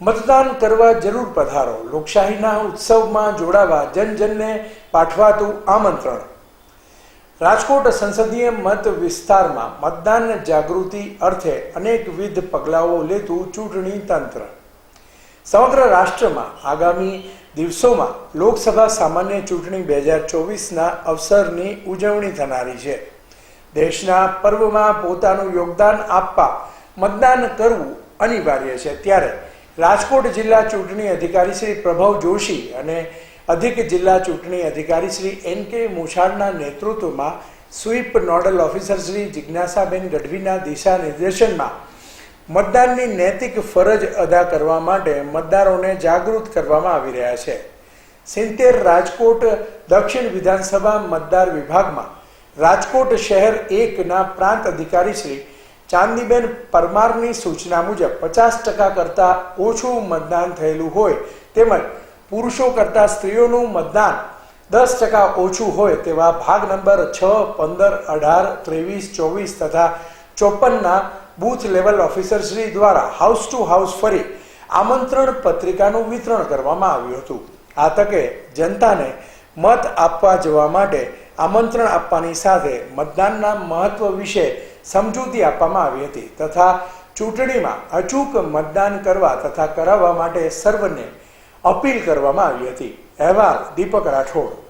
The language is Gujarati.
મતદાન કરવા જરૂર પધારો. લોકશાહીના ઉત્સવમાં જોડાવા જનજનને પાઠવાતું આમંત્રણ. રાજકોટ સંસદીય મત વિસ્તારમાં મતદાન જાગૃતિ અર્થે અનેકવિધ પગલાઓ લેતું ચૂંટણી તંત્ર. સમગ્ર રાષ્ટ્રમાં આગામી દિવસોમાં લોકસભા સામાન્ય ચૂંટણી બે હજાર ચોવીસના અવસરની ઉજવણી થનારી છે. દેશના પર્વમાં પોતાનું યોગદાન આપવા મતદાન કરવું અનિવાર્ય છે. ત્યારે રાજકોટ જિલ્લા ચૂંટણી અધિકારી શ્રી પ્રભવ જોશી અને અધિક જિલ્લા ચૂંટણી અધિકારી શ્રી એન કે મુછાળના નેતૃત્વમાં સ્વીપ નોડલ ઓફિસર શ્રી જિજ્ઞાસાબેન ગઢવીના દિશા નિર્દેશનમાં મતદાનની નૈતિક ફરજ અદા કરવા માટે મતદારોને જાગૃત કરવામાં આવી રહ્યા છે. સિત્તેર રાજકોટ દક્ષિણ વિધાનસભા મતદાર વિભાગમાં રાજકોટ શહેર એકના પ્રાંત અધિકારી શ્રી ચાંદીબેન પરમારની સૂચના મુજબ પચાસ ટકા કરતાં ઓછું મતદાન થયેલું હોય તેમજ પુરુષો કરતાં સ્ત્રીઓનું મતદાન દસ ટકા ઓછું હોય તેવા ભાગ નંબર છ, પંદર, અઢાર, ત્રેવીસ, ચોવીસ તથા ચોપનના બૂથ લેવલ ઓફિસરશ્રી દ્વારા હાઉસ ટુ હાઉસ ફરી આમંત્રણ પત્રિકાનું વિતરણ કરવામાં આવ્યું હતું. આ તકે જનતાને મત આપવા જવા માટે આમંત્રણ આપવાની સાથે મતદાનના મહત્વ વિશે સમજૂતી આપવામાં આવી હતી તથા ચૂંટણીમાં અચૂક મતદાન કરવા તથા કરાવવા માટે સર્વને અપીલ કરવામાં આવી હતી. અહેવાલ દીપક રાઠોડ.